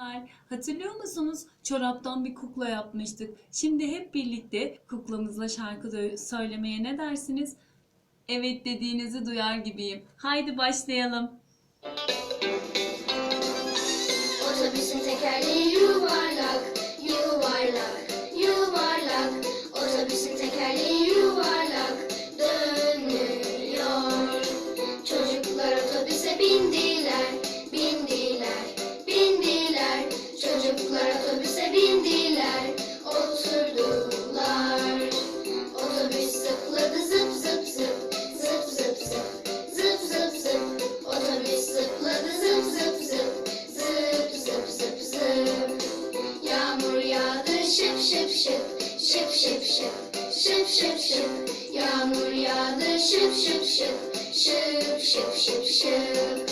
Çocuklar, Hatırlıyor musunuz? Çoraptan bir kukla yapmıştık. Şimdi hep birlikte kuklamızla şarkı söylemeye ne dersiniz? Evet dediğinizi duyar gibiyim. Haydi başlayalım. Otobüsün tekerleği yuvarlak, yuvarlak, yuvarlak. Otobüsün tekerleği yuvarlak, dönüyor. Çocuklar otobüse bindiler, şıp, şıp şıp şıp, şıp şıp. Yağmur yağdı şıp şıp şıp, şıp şıp şıp şıp.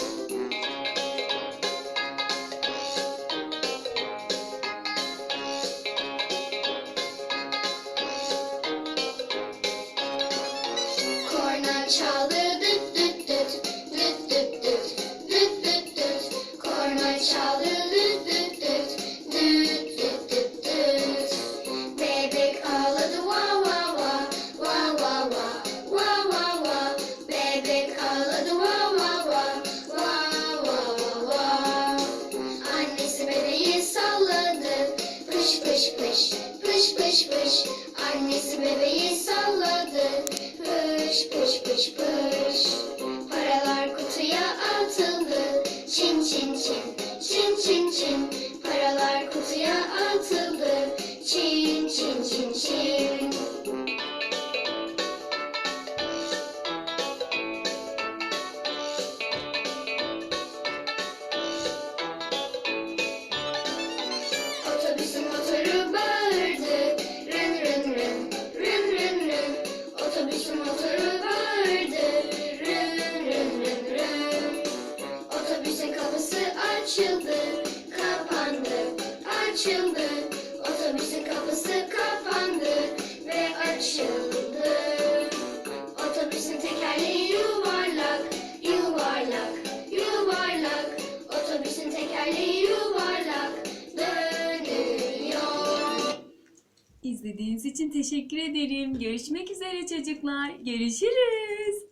Korna çaldı Annesi bebeği salladı. Pış pış pış pış. Paralar kutuya atıldı. Çin çin çin. Çin çin çin. Paralar kutuya atıldı. Çin açıldı. Otobüsün kapısı kapandı ve açıldı. Otobüsün tekerleği yuvarlak, yuvarlak, yuvarlak. Otobüsün tekerleği yuvarlak, dönüyor. İzlediğiniz için teşekkür ederim. Görüşmek üzere çocuklar. Görüşürüz.